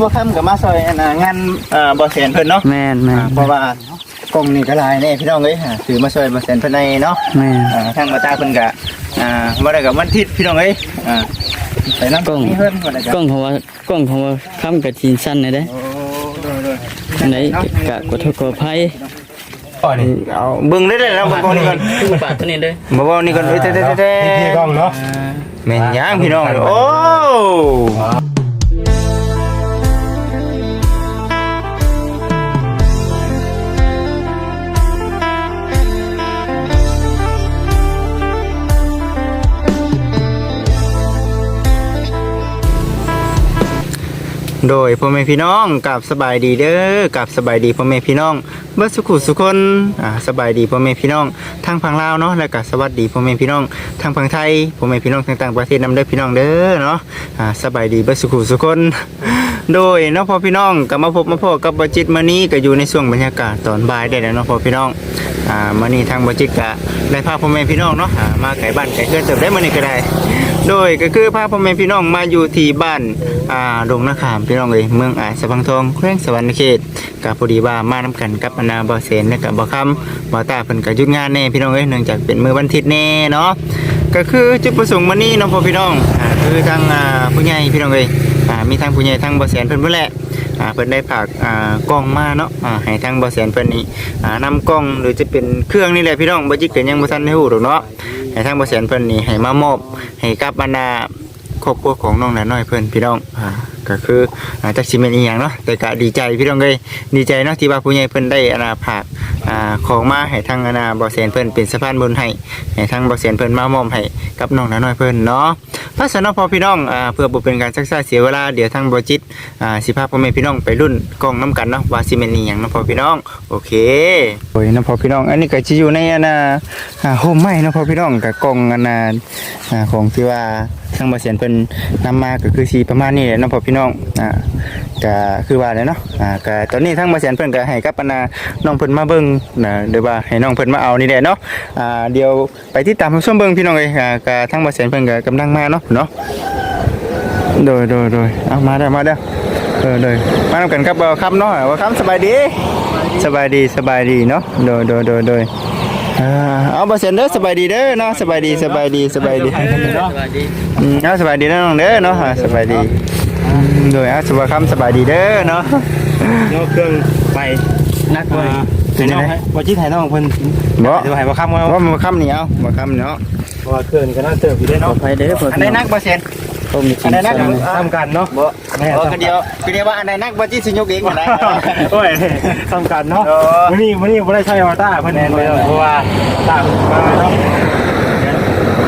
บ่ค้ำกับมาซอยอันน่ะงานเอ่อบ่แสนเพิ่นเนาะแม่นแม่อ่านเพราะว่ากล้องนี่ก็หลายแน่พี่น้องเอ้ยอ่าถือมาซอยบ่แสนเพิ่นในเนาะแม่น อ่าทางมาตาเพิ่นก็อ่าบ่ได้กับวันอาทิตย์พี่น้องเอ้ยอ่าไปนำกล้องนี่เพิ่นบ่ได้กจ้ะล้องเขาว่ากล้องเขาว่าค้ำกับจีนสั้นเลยเด้โอ้โดยอันไหนกะกดโทษขออภัยๆอ๋อนี่เอาเบิ่งได้เลยนะเบิ่งกล้องนี่ก่อนปากตัวนี้เด้อบ่เว้านี่ก่อนเอ้ยเด้ๆๆพี่กล้องเนาะ แม่นย่างพี่น้อง โอ้ โดยพ่อแม่พี่น้องกับสบายดีเด้อกับสบายดีพ่อแม่พี่น้องเบิดสุขุสุคนอ่าสบายดีพ่อแม่พี่น้องทางฝั่งลาวเนาะแล้วก็สวัสดีพ่อแม่พี่น้องทางฝั่งไทยพ่อแม่พี่น้องทางต่างประเทศนํเด้อพี่น้องเด้อเนาะอ่าสบายดีเบิดสุขุสุคน โดยเนาะพ่อพี่น้องก็มาพบมาพบกับบจิตมื้อนี้ก็อยู่ในช่วงบรรยากาศตอนบ่ายได้แล้วเนาะพ่อพี่น้องอ่ามื้อนี้ทางบจิตก็ได้พาพ่อแม่พี่น้องเนาะอ่ามาไกลบ้านไกลเกินเติบได้มื้อนี้ก็ได้ โดยก็คือพาพ่อแม่พี่น้องมาอยู่ที่บ้านอ่าดงนาขามพี่น้องเลยเมืองอ่าสะพังทองแขวงสวรรณเขตกับพอดีว่ามานํกันกับอนาบ่เซนและก็บ่คำบ่ตาเพิ่นก็หยุดงานแน่พี่น้องเอ้ยเนื่องจากเป็นมื้อวันอาทิตย์แน่เนาะก็คือจุดประสงค์มื้อนี้เนาะพ่อพี่น้องอ่าคือทางอ่าผู้ใหญ่พี่น้องเอ้ยอ่ามีทางผู้ใหญ่ทางบ่แสนเพิ่นเพิ่นแหละ อ่าเพิ่นได้ผากอ่ากล้องมาเนาะอ่าให้ทางบ่แสนเพิ่นนี่อ่านำกล้องหรือจะเป็นเครื่องนี่แหละพี่น้องบ่จิกก็ยังบ่ทันได้ฮู้ดอกเนาะให้ทางบ่แสนเพิ่นนี่ให้มามอบให้กับบรรดาครอบครัวของน้องนาน้อยเพื่อนพี่น้องอ่าก็คืออาจจะสิเป็นอีหยังเนาะแต่ก็ดีใจพี่น้องเลยดีใจเนาะที่ว่าผู้ใหญ่เพิ่นได้อาณาผากอ่าของมาให้ทางอาณาบ่แสนเพิ่นเป็นสะพานบุญให้ให้ทางบ่แสนเพิ่นมามอบให้กับน้องน้อยเพิ่นเนาะเพราะฉะนั้นพอพี่น้องอ่าเพื่อบ่เป็นการซักซ่าเสียเวลาเดี๋ยวทางบ่จิตอ่าสิพาพ่อแม่พี่น้องไปรุ่นกล้องน้ำกันเนาะว่าสิเป็นอีหยังเนาะพอพี่น้องโอเคโอ้ยนะพอพี่น้องอันนี้ก็สิอยู่ในอาณาอ่าโฮมไม้เนาะพอพี่น้องกับกล้องอาณาอ่าของที่ว่าทางบาเสียนเพิ่นนำมาก็คือสีประมาณนี้แหละเนาะพ่อพี่น้องอ่า ก็คือว่าแหล้เนาะอ่าก็ตอนนี้ทางบาเสียนเพิ่นก็ให้กับปนาน้องเพิ่นมาเบิ่งนะหรือว่าให้น้องเพิ่นมาเอานี่แหละเนาะอ่าเดี๋ยวไปติดตามชมเบิ่งพี่น้องเอ้ยอ่าก็ทางบาเสียนเพิ่นก็กำลังมาเนาะเนาะโดยโดยโดยเอามาได้อมาได้อเออโดยมานำกันครับบ่าวครับเนาะว่าครับสบายดีสบายดีสบายดีเนาะโดยโดยโดยโดยอ่าเอาบาเสียนเด้อสบายดีเด้อเนาะสบายดีสบายดีสบายดีสวัสดีอืมเอาสบายดีนะน้องเด้อเนาะอ่าสบายดีอืม โดยเอาสบายคำสบายดีเด้อเนาะเนาะเครื่องไปนักเว้ยเป็นยังไงบ่จิตให้น้องเพิ่นบ่เดี๋ยวให้บ่ค้ำว่าว่ามาคำนี่เอามาคำเนาะเพราะว่าเครื่องก็น่าเติบอยู่ได้ขอเนาะอภัยเด้อเพิ่นอันใดนักบ่เซนต้มจีอันนใดนัสั้กนทำกันเนาะบ่แม่บ่คือเดียวคือเดียวว่าอันใดนักบ่จิสิยกเองนะโอ้ยทำกันเนาะเออมื้อนี้มื้อนี้บ่ได้ใช้อวตารเพิ่นแน่นเลยเพราะว่าตาเพิ่นมาเนาะ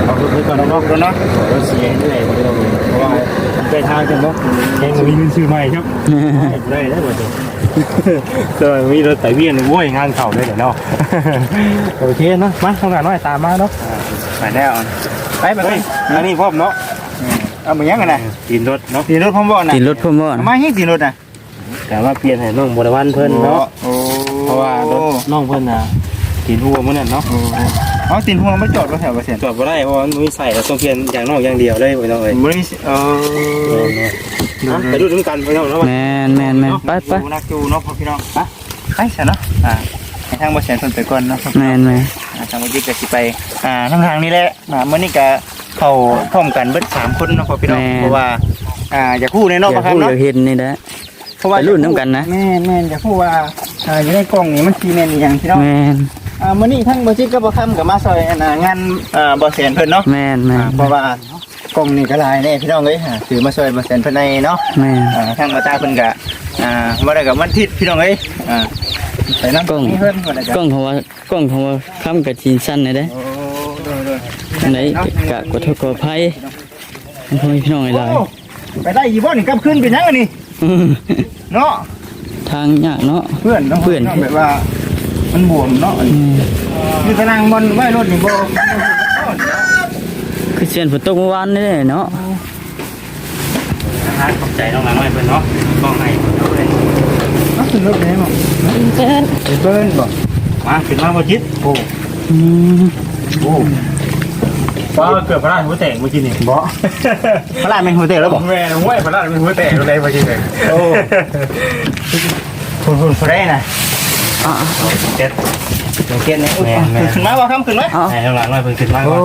เอาเพิ่นก่อนเนาะเนาะรถเสียเรื่อยบ่ได้เพราะว่า ไปทางกันเนาะยังบ่มีเงินซื้อใหม่ครับ ได้ได้บ่จ้ะเออมีรถไถเวียนโว้ยงานเข้าเลยเดี๋ยวเนาะโอเคเนาะมาทำงานน้อยตามมาเนาะไปแล้วไปไปไปเฮ้ยอันนี้พร้อมเนาะเอามายังกันน่ะกินรถเนาะสีรถพร้อมบ่น่ะกินรถพ่อม่อนเอามาให้สีรถน่ะแต่ว่าเปลี่ยนให้น้องบริวันเพิ่นเนาะโอ้เพราะว่ารถน้องเพิ่นน่ะกินหัวมื้อนั้นเนาะ เอาตีนหัวมาจอดบ่แถวบ่เซนจอดบ่ได้เพราะว่ามันมีใส่แล้วต้องเปลี่ยนอย่างนอกอย่างเดียวเลยพี่น้องเอ้ยบ่ได้เออไปดูด้วยกันพี่น้องเนาะแม่นแม่นแม่นไปไปดูนักดูเนาะพ่อพี่น้องไปไปซะเนาะอ่าให้ทางบ่เซนเพิ่นไปก่อนเนาะแม่นแม่นอ่าทางวันนี้ก็สิไปอ่าทางทางนี้แหละอ่าเมื่อนี้ก็เข้าพร้อมกันเบิดสามคนเนาะพ่อพี่น้องเพราะว่าอ่าอย่าพูดในอนอกย่าประครับพูดอเนาะย่าเห็นนี่แหละเพราะว่าไปรุ่นน้ำกันนะแม่แม่อย่าพูดว่าอ่าอยู่ในกล่องนี่มันซีเมนต์อหย่างพี่น้องแม่น อ่าเมื่อนี้ทั้งบ่จิตกับบ่คำกับมาซอยอันน่ะงานอ่าบ่แสนเพิ่นเนาะแม่นแม่อ่านเพราะว่ากล่องนี่ก็หลายแน่พี่น้องเอ้ยอ่าถือมาซอยบ่แสนเพิ่นในเนาะแม่น อ่าทางมาตาเพิ่นก็อ่าบ่ได้กับวันอาทิตย์พี่น้องเอ้ยอ่าไปนำกล้องนี่เพิ่นบ่ได้กจ้ะล้องเขาว่ากล้องเขาว่าค้ำกับจีนสั้นเลยเด้อโอ้โดยๆอันไหนกะกดโทษขออภัยพ่อแม่พี่น้องหลายโอ้ไปได้อีบ่นี่กลับคืนเป็นยังอันนี่ๆอื้อเนาะ ทางยากเนาะ เพื่อนเนาะเพื่อน แบบว่า มันบวมเนาะอืมอยู่ตารางบนไว้รถนี่บ่คือเสียนฝนตกเมื่อวานนี่เนาะทางขอบใจน้องหลังไว้เพิ่นเนาะกล้องให้เพิ่นเอาเลยเอาขึ้นรถได้บ่เปิ้นเปิ้นบ่มาขึ้นมาบ่จิตโอ้อืมโอ้ไปว้าวเกือบพลาดหัวแตกเมื่อกี้นี่บ่พลาดแม่งหัวเตะแล้วบ่แม่ห้วยพลาดเป็นหัวแตกอะไรเมื่อกี้นี่โอ้คุณคุณพอได้น่ะ เจ็ดเดี๋ยวเก็บเนี่ยแม่แม่ขึ้นมาบ่ครับขึ้นมไอ้ข้างหลังหน่อยเพิ่งขึ้นมาโอ้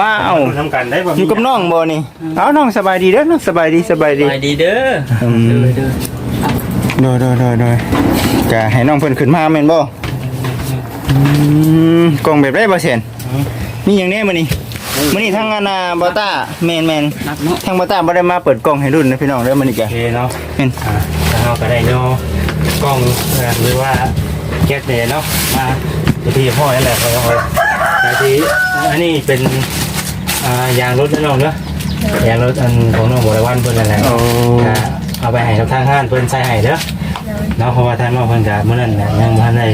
มาเอาทำกันได้บ่อยู่กับน้องบ่นี่เอาน้องสบายดีเด้อน้องสบายดีสบายดีไปดีเด้ออืมเด้อโดยโดยโดยโดยจะให้น้องเพิ่นขึ้นมาแม่นบ่กล่องแบบได้บ่เสียนนี่อย่างนี้มื้อนี้มื้อนี้ทางอานาบ่ต้าแม่นแม่นนักเนาะทางบ่ต้าบ่ได้มาเปิดกล่องให้รุ่นนะพี่น้องเด้อมื้อนี้โอจ้ะเคเนาะแม่นอ่าถ้าเราก็ได้เนาะ กล้องเอ่อหรือว่าแก๊สเนี่ยเนาะมาที่พ่อนั่นแหละเขาเอาแต่ที่อันนี้เป็นอ่ายางรถนะน้องเนาะยางรถอันของน้องบริวันเพิ่นนั่นแหละโอ้ก็เอาไปให้กับทางห้านเพิ่นใส่ให้เด้อเนาะเพราะว่าทางน้องเพิ่นก็มื้อนั้นน่ะยังบ่ทันได้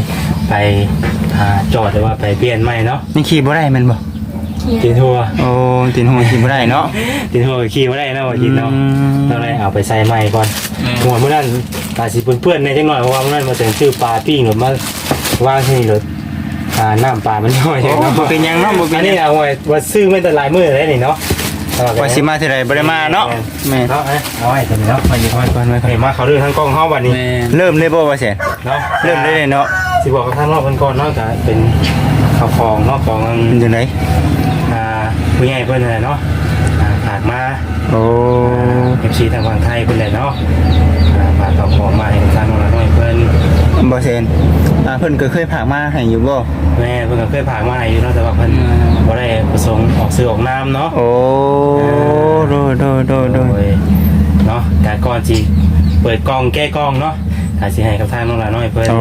ไปอ่าจอดหรือว่าไปเปลี่ยนใหม่เนาะนี่ขี่บ่ได้แม่นบ่กินทั่วโอ้ตินหัวขี่บ่ได้เนาะกินทั่วก็ขี่บ่ได้เนาะว่ากินเนาะอืมเราเลยเอาไปใส่ใหม่ก่อนหัวมื้อนั้น ตาสิเปื้อนๆในจังหน่อยเพราะว่ามื้อนั้นมาแต่งชื่อปลาปิ้งหรือมาวางที่นี่เลยอ่าน้ำปลามันย่อยโอ้เนาะบ่เป็นหยังเนาะบ่เป็อันนหนี้ยังเอาไว้ว่าซื้อไม่แต่ลายมือเลยนี่เนาะว่าสิมาเท่าใดบ่ได้มาเนาะแม่นเนาะเอาไว้ตัวนี้เนาะมาอยู่ค่อยก่อนไว้เห็นมาเขาเรื่องทั้งกล้องเฮาบัดนี้แม่เริ่มเลยบ่ว่าเสียนเนาะเริ่มได้เลยเนาะสิบอกกับท่านรอบกันก่อนเนาะก็เป็นข้าวของเนาะของมันอยู่ไหน อ่าผู้ใหญ่เพิ่นนั่นแหละเนาะอ่า ฝากมาโอ้เอฟซีทางฝั่งไทยเพิ่นแหละเนาะอ่าฝากข้าวของมาให้ทางน้องน้อยเพิ่นบ่เสียนอ่าเพิ่นก็เคยผากมาให้อยู่บ่แม่เพิ่นก็เคยผ่านมาให้อยู่เนาะแต่ว่าเพิ่นบ่ได้ประสงค์ออกซื้อออกน้ำเนาะ โอ้โดยโดยโดยโดยเนาะแต่ก่อนสิเปิดกล้องแก้กล้องเนาะ ถ้าสิให้กับทางน้องหลานน้อยเพิ่นโอ้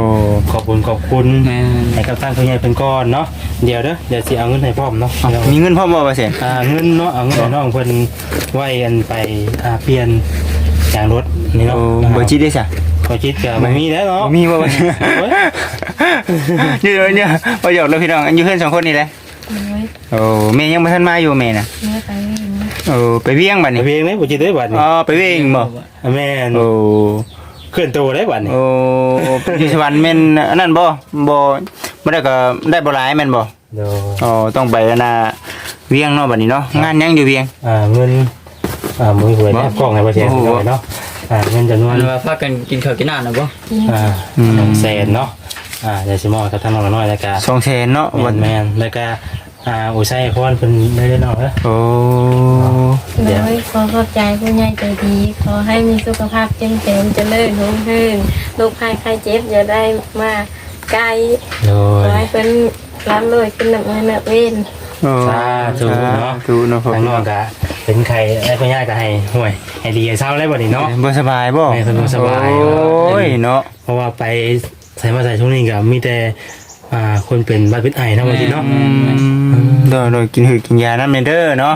ขอบคุณขอบคุณแม่ให้กับทางผู้ใหญ่เพิ่นก่อนเนาะเดี๋ยวเด้อเดี๋ยวสิเอาเงินให้พร้อมเนาะมีเงินพร้อมบ่ว่าเสียนอ่าเงินเนาะเอาเงินให้น้องเพิ่นไว้อันไปอ่าเปลี่ยนยางรถนี่เนาะโอ้บ่จิตได้ซะบ่จิตก็บ่มีแล้วเนาะมีบ่ว่าโอ้ยอยู่เลยเนี่ยบ่หยอกแล้วพี่น้องอันอยู่เพิ่นสองคน นี่แหละน้อยโอ้แม่ยังบ่ทันมาอยู่แม่น่ะเนื้อไปวิ่งนะโอ้ไปเวียงบัดไปนี้เพียงเลยบ่จิตได้บัดนี้อ๋อไปเวียงบ่แม่น โอ้ เคลื่อนตัวได้บัดนี้โอ้อยู่สวรรค์แม่นอันนั้นบ่บ่บ่ได้ก็ได้บ่หลายแม่นบ่เดี๋ยวอ๋อต้องไปอันน่ะเวียงเนาะบัดนี้เนาะงานยังอยู่เวียง อ่าเงินอ่ามือหวยแนบกล้องให้ประเทศโอ้โหหน่อยเนาะอ่าเงินจำนวนมันว่าพากันกินข้าวกินน้ำนะบ่กินอ่าอืมสองแสนเนาะอ่าเดี๋ยวสิมอบกับท่านน้องน้อยแล้วก็ สองแสนเนาะแมวันนแมนแล้วก็ อ่าอุชัยพรเพิ่นได้เนาะเด้อโอ้น้อยขอขอบใจผู้ใหญ่ใจดี ขอให้มีสุขภาพเจริญเจริญเจริญรุ่งเรืองโรคภัยไข้เจ็บอย่าได้มาใกล้โดขอยให้เป็นรับรวยขึ้นหนักเงินหนักเว้นโอ้สาธุเนาะธุเนาะพ่อทางน้องก็เป็นใครได้พ่อย่าก็ให้ห่วยให้ดีให้เศร้าได้บ่นี่เนาะ บ่สบายบ่ไม่สบาย โอ้ยเนาะ เพราะว่าไปใส่มาใส่ช่วงนี้ก็มีแต่ อ่าคนเป็นบัดเป็นไอเนาะว่าสิเนาะอืมโดยโดยกินหืดกินยานำเด้อเนาะ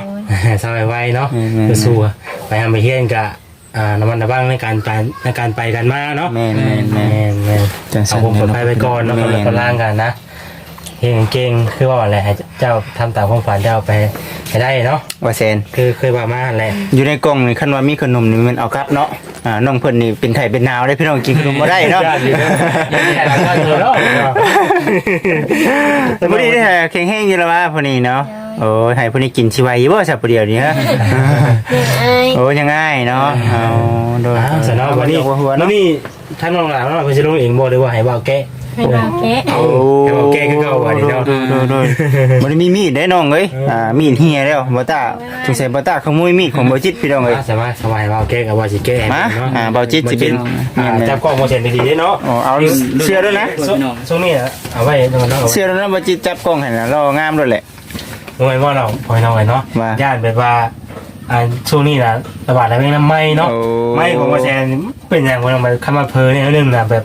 เศร้าไว้ๆเนาะแม่นๆก็สู้อะไปทำไปเฮียนกะอ่าน้ำมันระบ้างในการไปในการไปกันมาเนาะแม่นแม่นแมแม่นนแมนจังซั่เอานผมปลอดภัยไปก่อนเนาะแม่คนนละคนล่างกันนะเฮงเก่งคือว่าอะไรให้เจ้าทำตามความฝันเจ้าไปให้ได้เนาะว่าแสนคือเคยว่ามาแหละอยู่ในกล่องนี่คันว่ามีขนมนี่มันเอากลับเนาะ อ่าน้องเพิ่นนี่เป็นไข้เป็นหนาวได้พี่น้องกินขนมบ่ได้เนาะญติอยู่เนาะญาติหลังบ้านอยู่เนาะแต่บ่ได้แท้แข็งแรงอยู่แล้วว่าพอนี้เนาะโอ้ยให้พอนี้กินสิไหวอยู่บ่ซะผู้เดียวนี่ฮะเนื้อไอ้โอ้ยังง่ายเนาะเอาโดยอ่าสนอวันนี้หัวหัววันเนาะนี้ท่านรองหลังเราเพิ่นสิลงเองบ่หรือว่าให้บ่าวแกะ ให้เราแกะเอาให้บ่าวแกะคือเก่าว่านี่เนาะ โดยโดยโดยบ่ได้มีมีดได้น้องเอ้ยอ่ามีดเฮียแล้วบ่ตาสงสัยบ่ตาขโมยมีดของบ่จิตพี่น้องเอ้ยสามารถสบายบ่าวแกะกับบ่าวสิแกะให้มาเนาะอ่าบ่าวจิตสิเป็นอ่าจับกล้องบ่เห็นดีๆเด้เนาะอ๋อเอาเสื้อด้วยนะ ช่วงนี้อะเอาไว้ตรงนั้นเอาไว้ เสื้อแล้วนะบ่จิตจับกล้องให้นะรองามด้วยแหละตรงไว้ว่าเราพอยน้องไว้เนาะว่าย่านแบบว่าอ่าช่วงนี้นะระบาดอะไรไม่น้ำไหม้เนาะโอ้ ไหม้ของมาแซนเป็นอย่างคนมาคำว่าเพอเนี่ยเรื่องนะแบบ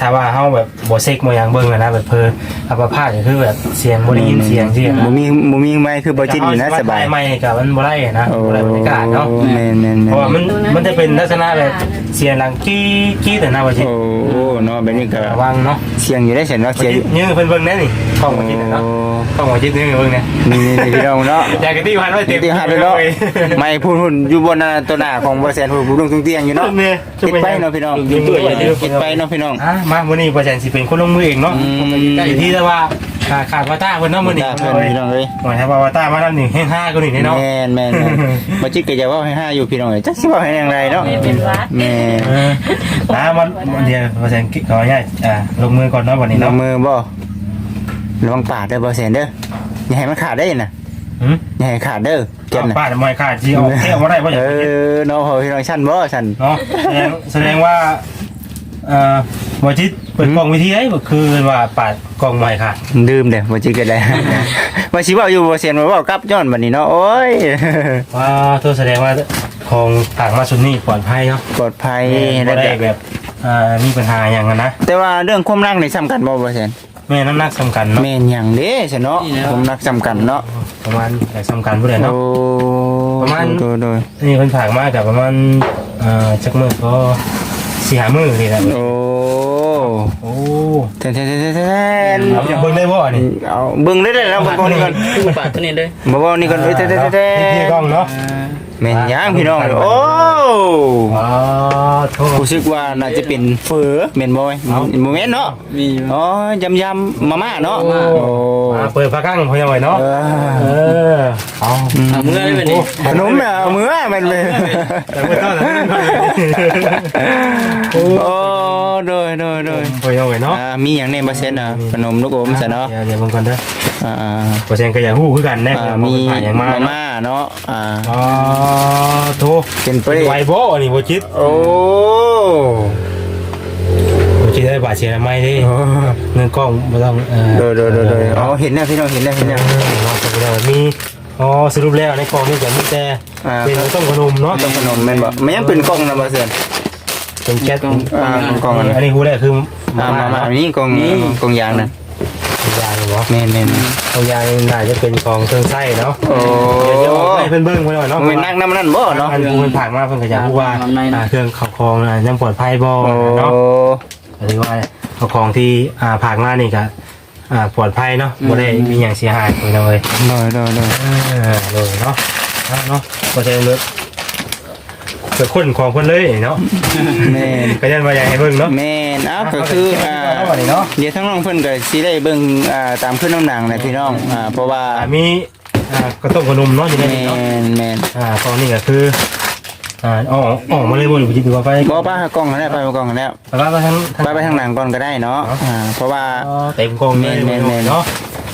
ถ้าว่าเฮาแบบบ่เซ็กบ่อย่างเบิ่งอะนะแบบเพออัปพาตก็คือแบบเสียงบ่ได้ยินเสียงเสียงบ่มีบ่มีไม้คือบ่จิตนี่นะสบายไม่กับมันบ่ได้นะบ่ได้บรรยากาศเนาะแม่นแม่นเพแม่ราะว่านมันตรงนั้นมันจะเป็นลักษณะแบบเสียงดังกี้กี้แต่หน้าบ่จิตโอ้เนาะแบบนี้ก็ระวังเนาะเสียงอยู่ได้เสียงเนาะบ่เสียงจิตยืนเพิ่นเบิ่งแน่นี่กล้องบ่จิตเนาะกล้องบ่จิตยืนเบิ่งแน่นี่นี่นี่พี่น้องเนาะอยากกะตี้พันไว้เต็มตีหัดเลยเนาะไม่พูดหุ่นอยู่บนน่ะตัวหน้าของบ่แซนพูดผู้ลงตรงเตียงอยู่เนาะเนี่ยคิดไปเนาะพี่น้องยืนเปื่อยคิดไปเนาะพี่น้องอะมาวันนี้ประจันสิเป็นคนลงมือเองเนาะอืมอยู่ที่แต่ว่าขาดขาดวาต้าเพิ่นเนาะมื้อนี้ตาเพิ่นพี่น้องเอ้ยหน่อยครับวาต้ามาแล้วนี่เฮงห้าก็นี่เนาะแม่นแม่นแม่นบ่จิกก็จะเว้าให้ห้าอยู่พี่น้องเอ้ยจักสิเว้าให้อย่างไรเนาะไม่เป็นหวัดแม่เออนะมันเดี๋ยวเปอร์เซ็นต์ขออนุญาตอ่าลงมือก่อนเนาะวันนี้ลเนาะงมือบ่ระวังปาดเด้อบ่เซนเด้ออย่าให้มันขาดได้น่ะหืมอย่าให้ขาดเด้อเก็บน่ะป้าทำไมขาดจีออกเที่ยวมาได้ป่ะเออเนาะพอพี่น้องชั้นบ่ชั้น เนาะแสดงแสดงว่า เอ่อวันที่เปิดกล่องวิธีไอ้คือว่าปาดกล่องใหม่ค่ะดื่มเด้อบ่จิกก็ได้ ว่าสิเว้าอยู่บ่เซนว่าเว้ากลับย้อนบัดนี้เนาะโอ้ย ว่าตัวแสดงว่าของต่างมาสุดนี่ปลอดภัยเนาะปลอดภัยไม่แล้วได้แบบอ่ามีปัญหาอย่างนั้นนะแต่ว่าเรื่องความรักนี่สำคัญบ่บ่เซนแม่น้ำหนักสำคัญเนาะแม่นหยังเด้ซะเนาะความรักสำคัญเนาะประมาณแต่สำคัญผู้ใดเนาะ โอ้ประมาณ โดยโดยนี่เพิ่นฝากมากับประมาณอ่าจักมือก็ สี่หามือนี่แหละโอ้โอ้แทนแทนแทนแทนเอาเบิ่งได้บ่นี่เอาเบิ่งได้เลยแล้วบ่บ่นี่ก่อนคือปากตัวนี้เลยบ่บ่นี่ก่อนเอ้ยแทนแทนแทนพี่กล้องเนาะ แม่นหยังพี่น้อง โอ้อ๋อโทษรู้สึกว่าน่าจะเป็นเฟอแม่นบ่เว้ยเอ้าบ่แม่นเนาะมีอยู่อ๋อยำยำมาม่าเนาะโอ้โอ้มาเปิดพระกั้งพอยังไงเนาะเอเอออเอาเอามือได้ไหมนี่ขนมน่ะเอามือแม่นเลยแต่ไม่ต้องแต่ไม่ต้องโอ้ โดยโดยโดยพอยังไงเนาะอ่ามีหยังในบ่เซ็นอะขนมลูกอมซะเนาะเดี๋ยวเดี๋ยวเบิ่งก่อนเด้ออ่าเปอร์เซ็นต์ก็อย่าฮู้คือกันแน่อ่ามีมีอย่างมามาเนาะม่าเนาะอ่าอ๋อโทเป็นเปรไวย์โบนี่บ่คิดโอ้บ่คิดได้บาดเจ็บไม่ดิเงินกล้องบ่ต้องเออโดยโดยโดยโดยอ๋อเห็นแล้วพี่น้องเห็นแล้วเห็นแล้วมีอ๋อสรุปแล้วในกล่องนี่จะมีแต่อ่าเป็นต้มขนมเนาะต้องขนมแม่นบ่มันยังเป็นกล่องนะบ่เซียน เป็นแก๊สอ่ากล่องอันนั้นอันนี้ฮู้ได้คืออ่ามามาอันนี้กล่องกล่องยางน่ะยางเหรอแม่นแม่นของยางน่าจะเป็นของเครื่องไส้เนาะโอ้เดี๋ยวจะเอาให้เพิ่นเบิ่งไว้หน่อยเนาะ มันนักน้ำนั่นบ่เนาะอันเพิ่นผ่านมาเพิ่นก็อยากรู้ว่าอ่าเครื่องขับของน่ะยังปลอดภัยบ่โอ้เนาะหรือว่าขับของที่อ่าผ่านมานี่ก็อ่าปลอดภัยเนาะบ่ได้มีหยังเสียหายไปเลยโดยโดยโดยเออเลยเนาะเนาะเนาะก็จะเลิกเกิดคนของเพิ่นเลยเนาะแม่นก็ยันว่าอยากให้เบิ่งเนาะ แม่นเอ้าก็คืออ่าเอาเนาะเดี๋ยวทั้งน้องเพิ่นก็สิได้เบิ่งอ่าตามขึ้นน้ำหนังนะพี่น้องอ่าเพราะว่าอ่ามีอ่ากระต้มขนมเนาะอยู่ในแม่นี้เนาะนแม่นอ่าตอนนี้ก็คืออ่าออกออกมาเลยบ่หรือจิตว่าไปบ่ป้ากล้องกันแล้วไปกล้องกันแล้วไปว่าไปทาง ไปไปทางหลังก่อนก็ได้เนาะอ่าเพราะว่าอ๋อเต็มกองเลยแม่นแม่นเนาะ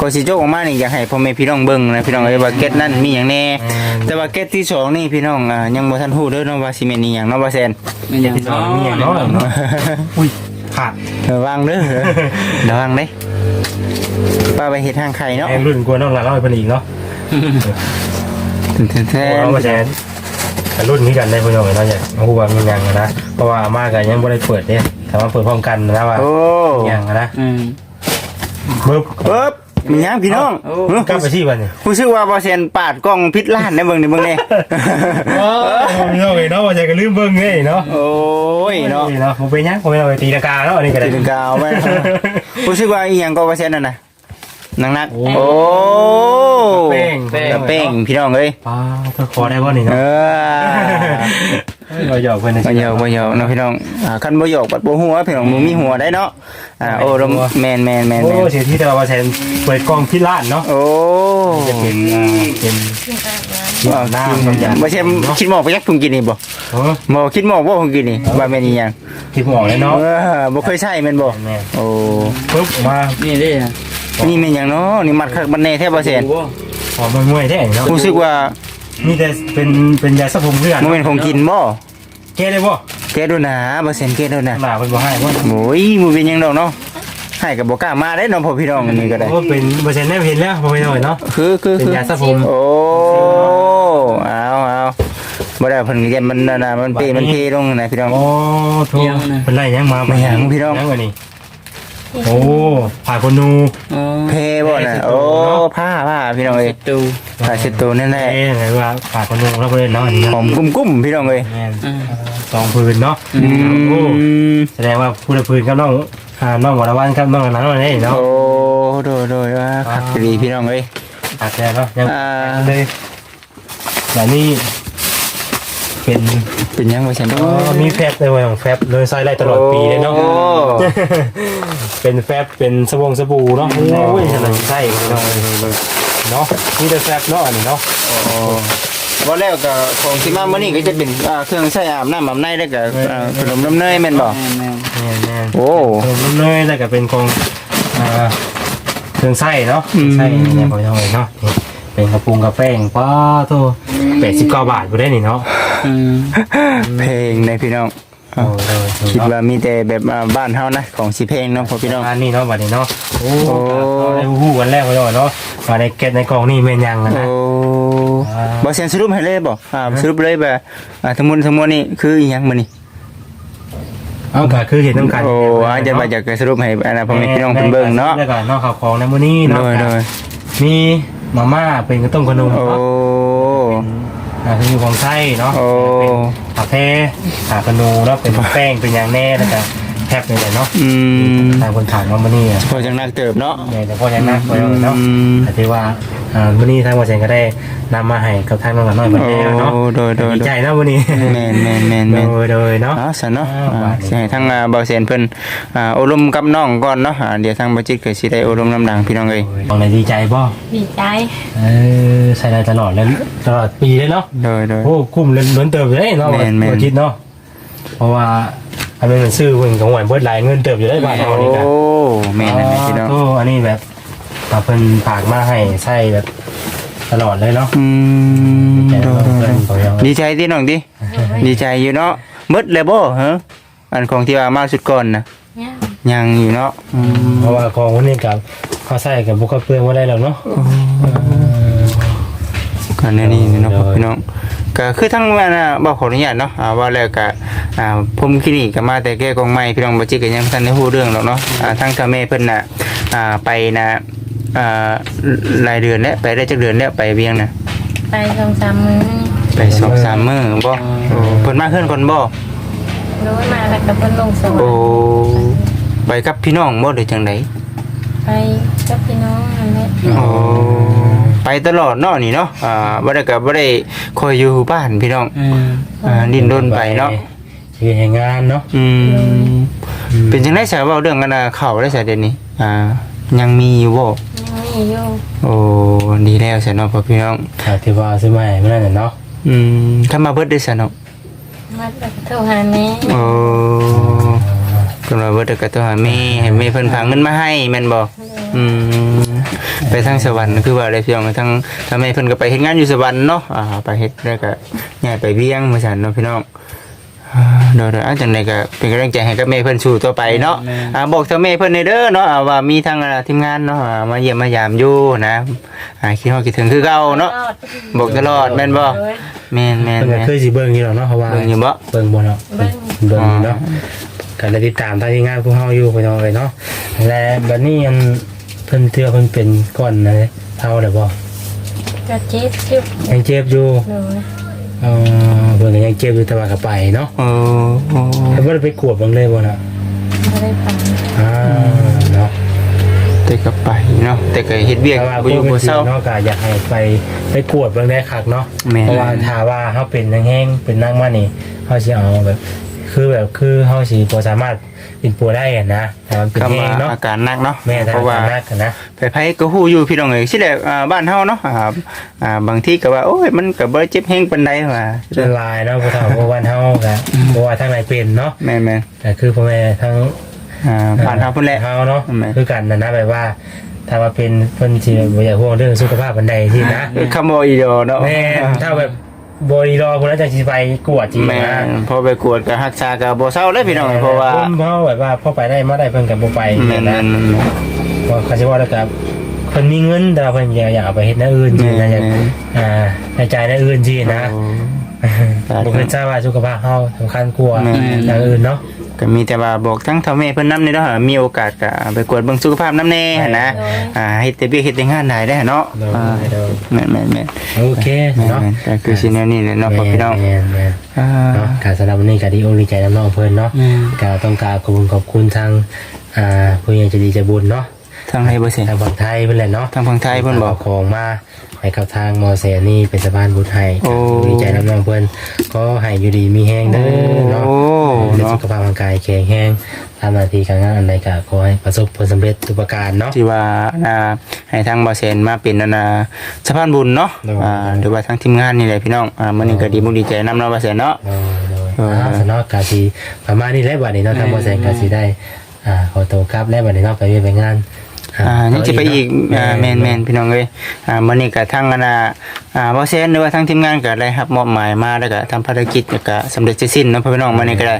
ก็สิโจกออกมานี่อยากให้พ่อแม่พี่น้องเบิ่งนะพี่น้องเอ้ยว่าเก็ตนั่นมีหยังแน่แม่นแต่ว่าเก็ตที่สองนี่พี่น้องอ่ายังบ่ทันฮู้เด้อเนาะว่าสิแม่นอีหยังเนาะว่าแซนมีอย่างที่สองมีอย่างเนาะเนาะอุ้ยขาดระวังเด้อ ระวังเด้ป้าไปเฮ็ดทางไข่เนาะแองรุ่นกลัวน้องหลานเล่าให้เพิ่นอีกเนาะแท้เอามาแชร์แต่รุ่นนี้กันได้เพิ่นเอาไว้เนาะอยากเอาฮู้ว่ามีหยังนะเพราะว่ามาก็ยังบ่ได้เปิดเด้แต่ว่าเปิดพร้อมกันนะว่าโอ้มีหยังนะอืมปึ๊บปึ๊บ มีหยังพี่น้องโอ้เฮ้ยกลับไปที่บ้านนี่รู้สึกว่าบ่แซนปาดกล้องพิษล้านได้เบิ่งนี่เบิ่งนี่โอ้ยเนาะเนาะว่าจะก็ลืมเบิ่งเด้เนาะโอ้ยเนาะเนาะผมไปยังผมไปเอาไปตีลากาเนาะอันนี้ก็ได้ตีนกาวไปรู้สึกว่าอีหยังก็บ่แซนนั่นน่ะนักนักโอ้โอ้เป้งกระเป้งพี่น้องเอ้ยป้าเธอขอได้บ่นี่เอเนาะ อเราหยอกเพิ่นบ่หยอกบ่หยอกเนาะพี่น้องอ่าคันบ่หยอกบัดบ่ฮู้ว่าพี่น้องบ่มีหัวได้เนาะอ่าโอ้ลมแม่นแม่นแม่นโอ้แม่นเสียที่แต่ว่าแทนเปิดกล้องที่ร้านเนาะโอ้จะเป็นอ่าเป็นว่าน้ำน้ำยาบ่ใช่คิดหมอกไปยักพุ่งกินนี่บ่โอ้บ่คิดหมอกบ่พุ่งกินนี่ว่าแม่นอีหยังที่ผมบอกเลยเนาะเออบ่เคยใช้แม่นบ่แม่โอ้ปุ๊บมานี่เด้อนี่แม่นหยังเนาะนี่มัดคักบันแน่แท้บ่แซนโอ้หอมมวยๆแท้เนาะรู้สึกว่ามีแต่เป็นเป็นยาสระผมเพื่อนบ่แม่นของกินบ่ แก้ได้บ่แกดูหนาบ่แซนแกดูหนาหนาเป็นบ่ให้บ่โอ้ยบ่เป็นหยังดอกเนาะให้ก็บ่กล้ามาได้เนาะพ่อพี่น้องอันนี้ก็ได้โอ้เป็นเปอร์เซ็นต์ได้เห็นแล้วพอไปหน่อยเนาะคือคือเป็นคือยาสระผมโอ้เอาเอาบ่ได้เพิ่นก็ยันมันนั่นน่ะมันเปมันเพลงนะพี่น้องโอ้โทษเป็นไรยังมาไม่ยังพี่น้องยังวันนี้ โอ้ผ่าคนนูโอ้เพบ่น่ะโอ้ผ้าผ้าพี่น้องเอ้ยตูผ้าเช็ดตัวนั่นแหละเอ๊ะไงว่าผ่าคนนูแล้วเพื่อนเนาะอันนี้หอมกุ้มๆพี่น้องเอ้ยแม่นอืมสองพื้นเนาะอืโอ้มแสดงว่าผู้ละพื้นกับน้องอ่าน้องวรวันกับน้องนั้นวันนี้เนาะโอ้โดยโดยว่าคักดีพี่น้องเอ้ยตัดแล้วเนาะยังอ่าเลยแต่นี่ เป็นเป็นยังว่าซั่นอ๋อมีแฟบในวัยของแฟบเลยใส่ได้ตลอดปีเลยเนาะโอ้เป็นแฟบเป็นสบงสบู่เนาะโอ้ยฉลาดใส่เนาะเนาะมีแต่แฟบเนาะอันนี้เนาะว่าแล้วก็ของที่มามื้อนี้ก็จะเป็นอ่าเครื่องใช้อาบน้ำอาบในแล้วก็อ่าขนมน้ำเนยแม่นบ่แม่นๆโอ้ขนมเนยแล้วก็เป็นของอ่าเครื่องไส้เนาะอืมไส้เนี่ยพอเอาไว้เนาะนี่ เป็นกระปุงกาแฟงป้าโทแปดสิบเก้าบาทบ่ได้นี่เนาะเพลงในพี่น้องโอ้โหคิดว่ามีแต่แบบอ่าบ้านเฮานะของสิเพลงเนาะพ่อพี่น้องอันนี้เนาะบัดนี้เนาะโอ้โอ้เราได้ฮู้กันแล้วเนาะเนาะมาในเก็ตในกล่องนี่แม่นยังอะโอ้นะบ่เซ็นสรุปให้เลยบ่อ่าสรุปเลยแบบอ่าทั้งหมดทั้งมวลนี่คืออีหยังมื้อนี้เอาก็คือเห็นน้ำกันโอ้อาจารย์ว่าอยากจะสรุปให้อันนะพ่อแม่พี่น้องเพิ่นเบิ่งเนาะแล้วก็เนาะข้าวของในมื้อนี้โดเนาะยโดยมี มาม่าเป็นกระต้มขนมโอ้เนาะอ่าคืออยู่ของไส้เนาะโอ้เป็นกาแฟขากระนูเนาะเป็นแป้งเป็นอย่างแน่แล้วก็แทบนี่แหละเนาะอืมทางคนขายมามื้อนี้อะพอจังนักเติบเนาะ เนี่ยแต่พอยังนักพอยังเนาะอืมแต่ที่ว่าอ่ามื้อนี้ทางวัดเซนก็ได้นำมาให้กับทางน้องหลานน้อยเพิ่นแล้วเนาะโอ้โดยโดย ดีใจเนาะมื้อนี้แม่นแม่นแม่นโดแม่น ยโดยเนาะเนาะสันเนาะอ้าวอ่าว่าสิให้ทางอ่าเบาเสียนเพิ่นอ่าอบรมกับน้องก่อนเนาะอ่าเดี๋ยวทางบัจิตก็สิได้อบรมน้ำดังพี่น้องเอ้ยตรงไหนดีใจบ่ดีใจเออใส่ได้ตลอดแล้วตลอดปีเลยเนาะ โดยโดย โอ้คุ้มเลยล้วนเติบเลยเนาะแม่นแม่นบ่คิดเนาะ เพราะว่า อันเป็นเหมือนซื้อเพิ่นของหวานเบิดหลายเงินเติบอยู่ได้บาทเฮานี่ก็โอ้แม่นนั่นแหละพี่น้องโอ้อันนี้แบบอ่าเพิ่นฝากมาให้ใช้แบบตลอดเลยเนาะอืมดีใจโดเนาะยโดเพิ่ยนโดยเขายังดีใจที่น้องดิดีใจอยู่เนาะหมดแล้วบ่ฮะอันของที่ว่ามาสุดก่อนน่ะเนี่ยยังอยู่เนาะอืมเพราะว่าของคนนี้กับเขาใส่กับบุกเปลืองบ่ได้หรอกเนาะก็แน่นี่เนาะโดยพี่น้อง ก็คือทั้งว่าน่ะบ่ขออนุญาตเนาะอ่าว่าแล้วก็อ่าผมคลินิกก็มาแต่แก้กองไม้พี่น้องบ่จิก็ยังบ่ทันได้ฮู้เรื่องหรอกเนาะอ่าทั้งทางแม่เพิ่นน่ะอ่าไปน่ะอ่ารายเดือนแล้วไปได้จักเดือนแล้วไปเวียงน่ะไปสองสามมื้อไปสองสามมื้อบ่โอ้เพิ่นมาเฮือนก่อนบ่รู้มาแล้วก็เพิ่นลงสวรรโอ้ค์ไปกับพี่น้องบ่หรือจังไดไปกับพี่น้องนั่นแหละโอ้ ไปตลอดเนาะนี่เนาะอ่าบ่ได้ก็บ่ได้คอยอยู่บ้านพี่น้องอ่าดิ้นรนไปเนาะคือให้งานเนาะอืมเป็นจังได๋ซะเว้าเรื่องกันน่ะเข้าได้ซะเดี๋ยวนี้อ่ายังมีอยู่บ่ยังมีอยู่โอ้ดีแล้วซะเนาะพ่อพี่น้องถ้าที่ว่าซื้อมาให้มันนั่นน่ะเนาะอืมถ้ามาเบิดได้ซะเนาะมาแล้วก็โทรหาแม่โอ้เพิ่นว่าเบิดก็ต้องหาแม่ให้แม่เพิ่นพาเงินมาให้แม่นบ่ อืมไปทางสวรรค์คือว่าอะไรพี่น้องทางทางแม่เพิ่นก็ไปเฮ็ดงานอยู่สวรรค์เนาะอ่าไปเฮ็ดแล้วก็ย้ายไปเวียงว่าซั่นเนาะพี่น้องอ่าเดี๋ยวๆอาจังไดก็เป็นกำลังใจให้กับแม่เพิ่นสู้ต่อไปเนาะอ่าบอกทางแม่เพิ่นในเด้อเนาะอ่าว่ามีทางอ่าทีมงานเนาะอ่ามาเยี่ยมมายามอยู่นะอ่าคิดฮอดคิดถึงคือเก่าเนาะบอกตลอดแม่นบ่โดยแม่นแม่นเพิ่นก็แม่นเคยสิเบิ่งอยู่หรอกเนาะเพราะว่าเบิ่งอยู่บ่เบิ่งบ่เนาะเบิ่งเบิ่งอยู่เนาะก็ได้ติดตามทางที่งานพวกเฮาอยู่พี่น้องเลยเนาะและบัดนี้อันเพิ่นเทื่อเพิ่นเป็นก้อนนะเท่าได้บ่ก็เจ็บจุบยังเจ็บอยู่โดยเออเพิ่นก็ยังเจ็บอยู่แต่ว่าก็ไปเนาะโอ้โอ้เพิ่นบ่ได้ไปกวดเบิ่งเลยบ่น่ะไม่ได้ฟังอ่าเนาะแต่ก็ไปเนาะแต่ก็เฮ็ดเวียกแต่ว่าบ่อยู่บ่เศร้า เนาะก็อยากให้ไปไปกวดเบิ่งได้คักเนาะแม่น เพราะว่าถ้าว่าเฮาเป็นแห้งๆเป็นนั่งมานี่เฮาสิเอาแบบ คือแบบคือเฮาสิบ่สามารถเป็นปัวได้อะนะแต่มันเป็นคำแห้ว่างเนาะอาการหนักเนาะแม่ถ้าเพราะว่านักกันนะไปไผก็ฮู้อยู่พี่น้องเอ้ยสิแหละอ่าบ้านเฮาเนาะอ่าอ่าบางทีก็ว่าโอ้ยมันก็บ่ได้เจ็บแฮงปานใดว่าละลายเนาะพวกเฒ่าพวกวันเฮาก็เพราะว่าทางไหนเป็นเนาะแม่นแต่คือพ่อแม่ทั้งๆอ่าบ้านเฮาพุ่นแหละ เฮาเนาะแม่ คือกันนะนะแบบว่า ถ้าว่าเป็นเพิ่นสิบ่อยากห่วงเรื่องสุขภาพปานใดที่นะคำว่าอีดอเนาะ แม่ถ้าแบบ บ่ดีรอพุ่นแล้วจะสิไปกวดจริงแม่นะนพอไปกวดก็รักษาก็บ่เศร้าเลยพี่น้องเอ้ยเพราะว่าพิ่นเพราะแบบว่าพอไปได้มาได้เพิ่นก็บ่ไปแม่นนะๆ เพราะเขาสิว่าแล้วก็เพิ่นมีเงินแต่ว่าเพิ่นอยากอยากเอาไปเฮ็ดแนวอื่นจริงนะอยากแม่นอ่าในใจแนวอื่นจริงนะ โอ้บุคคลทราบว่าสุขภาพเฮาสำคัญกว่าแม่น อย่างอื่นเนาะ ก็มีแต่ว่าบอกทั้งเท่าแม่เพิ่นนำนี่เนาะมีโอกาสก็ไปกวดเบิ่งสุขภาพนำแน่หั้นนะอ่าเฮ็ดแต่เวียกเฮ็ดแต่งานได้ได้เนาะเนาะอ่าเดี๋ยวแม่นๆๆโอเคแม่นเนาะๆก็คือสิแนวนี้แหละเนาะพ่อพี่น้องแม่นแม่นอ่าเนาะการสำหรับวันนี้ก็ดีอกดีใจน้ำน้องเพิ่นเนาะแม่นก็ต้องกราบขอบคุณขอบคุณทางอ่าผู้ใหญ่ใจดีใจบุญเนาะ ทางไหนบ่เสียทางฝั่งไทยเพิ่นแหละเนาะทางฝั่งไทยเพิ่นบอกาของมาให้เข้าทางมอแซนนี่เป็นสะพานบุญให้โอ้ดีใจน้ำน้องเพิ่นก็ให้อยู่ดีมีแห้งเด้อเนาะโอ้ในเนาะสุขภาพร่างกายแข็งแรงทำหน้าที่การงานอันใดก็ขอให้ประสบผลสำเร็จทุกประการเนาะที่ว่าอ่าให้ทางบอเซนมาเป็นอันน่ะสะพานบุญเนาะโดยอ่าหรือว่าทางทีมงานนี่แหละพี่น้องอ่ามื้อนี้ก็ดีมุกดีใจนำเนาะบอเซนเนาะโดยโดยเอออ่าสนอกกาสีประมาณนี้แหละบัดนี้เนาะทางมอแซนกาสีได้อ่าขอตัวกลับแล้วบัดนี้เนาะไปเวียนไปงาน อ่ายังจะไปอีกอ่าแม่นแม่นพี่น้องเอ้ยอ่ามื้อนี้ก็ทางอันน่ะอ่าบอเซนหรือว่าทางทีมงานก็ได้รับมอบหมายมาแล้วก็ทำภารกิจแล้วก็สำเร็จเสร็จสิ้นเนาะพี่น้องมื้อนี้ก็ได้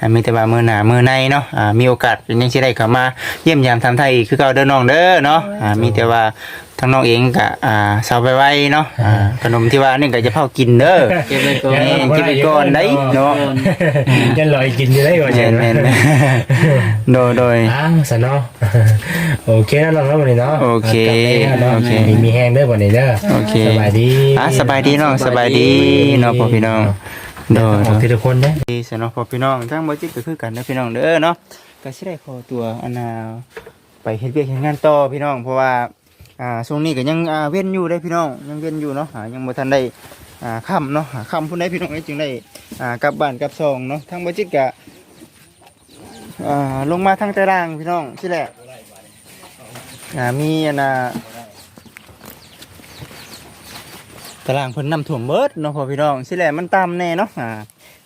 อ่ามีแต่ว่ามื้อหน้ามื้อในเนาะอ่ามีโอกาสยังสิได้เข้ามาเยี่ยมยามทำไทยอีกคือเก่าเด้อน้องเด้อเนาะอ่ามีแต่ว่า ทางน้องเองก็อ่าเซาไปไว้เนาะอ่าขนมที่ว่านี่ก็จะเผากินเด้อเก็บไว้ก่อน แม่นกินไปก่อนได้เนาะยันลอยกินอยู่ได้ก่อนแม่นแม่นแม่นโดยโดย อ้าวสนอโอเคแล้วน้องเนาะบัดนี้เนาะโอเคกลับไปเนาะโอเคมีมีแห้งเด้อบัดนี้เด้อโอเค สบายดีอะสบายดีเนาะสบายดีเนาะพ่อพี่น้องโดยขอบทีละคนเด้อ ดีสเนาะพ่อพี่น้องทั้งบ่จิตก็คือกันนะพี่น้องเด้อเนาะก็สิได้ขอตัวอันน่ะไปเฮ็ดเวียกเฮ็ดงานต่อพี่น้องเพราะว่า อ่าช่วงนี้ก็ยังอ่าเว้นอยู่ได้พี่น้องยังเว้นอยู่เนาะอ่ายังบ่ทันได้อ่าค่ำเนาะหาค่ำพุ่นได้พี่น้องเอ้ยจึงได้อ่ากลับบ้านกลับซองเนาะทั้งบ่จิตก็อ่าลงมาทางตารางพี่น้องสิแหละอ่ามีอันน่ะตารางเพิ่นน้ำท่วมเบิดเนาะพ่อพี่น้องสิแหละมันต่ำแน่เนาะอ่า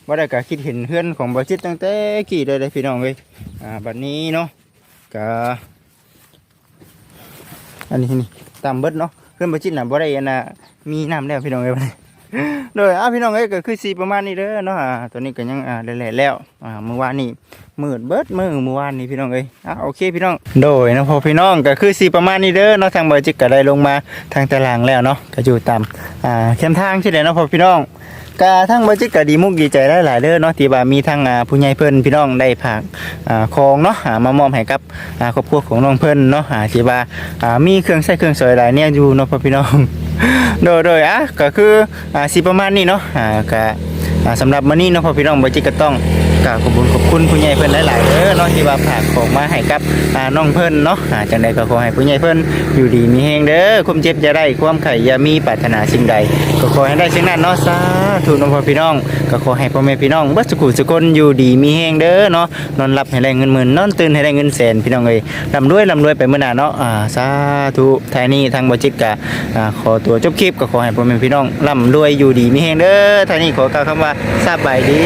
บ่ได้ก็คิดเห็นเพื่อนของบ่จิตตั้งแต่กี่เลยเลยพี่น้องเว้ยอ่าบัดนี้เนาะก็ อันนี้นี่ต่ำเบิดเนาะเพื่อนบ่จิตน่ะบ่ได้อันน่ะมีน้ำแล้วพี่น้องเอ้ยบัดนี้โดยอ่าพี่น้องเอ้ยก็คือสีประมาณนี้เด้อเนาะอ่าตัวนี้ก็ยังอ่าแหล่ๆแล้วอ่าเมื่อวานนี้มืดเบิดมือเมื่อวานนี้พี่น้องเอ้ยอ่าโอเคพี่น้องโดยเนาะพ่อพี่น้องก็คือสีประมาณนี้เด้อเนาะทางบ่จิตก็ได้ลงมาทางตารางแล้วเนาะก็อยู่ตามอ่าเข้มทางใช่ไหมเนาะพ่อพี่น้อง กาทั้งบัจิตก็ดีมุกดีใจได้หลายเด้อเนาะที่ว่ามีทั้งผู้ใหญ่เพิ่นพี่น้องได้ผักอ่าของเนาะมามอบให้กับครอบครัวของน้องเพิ่นเนาะที่ว่ามีเครื่องใช้เครื่องสอยหลายเนี่ยอยู่เนาะพ่อพี่น้อง โดยโดยอะก็คืออ่าสิประมาณนี้เนาะก็สำหรับมื้อนี้เนาะพ่อพี่น้องบัจิตก็ต้อง กราบขอบคุณขอบคุณผู้ใหญ่เพิ่นหลายๆเด้อเนาะที่ว่าผากของมาให้กับอ่าน้องเพิ่นเนาะอ่าจังใดก็ขอให้ผู้ใหญ่เพิ่นอยู่ดีมีแฮงเด้อความเจ็บอย่าได้ความไข้อย่ามีปรารถนาสิ่งใด ก็ขอให้ได้เช่นนั้นเนาะสาธุน้องพ่อพี่น้อง ก็ขอให้พ่อแม่พี่น้องเบิดสุขุสุคนอยู่ดีมีแฮงเด้อเนาะนอนหลับให้ได้เงินหมื่นนอนตื่นให้ได้เงินแสนพี่น้องเอ้ยร่ำรวยร่ำรวยไปเมื่อหน้าเนาะอ่าสาธุทายนี้ทางบ่จิตกะอ่าขอตัวจบคลิปก็ขอให้พ่อแม่พี่น้องร่ำรวยอยู่ดีมีแฮงเด้อทายนี้ขอกล่าวคำว่าสบายดี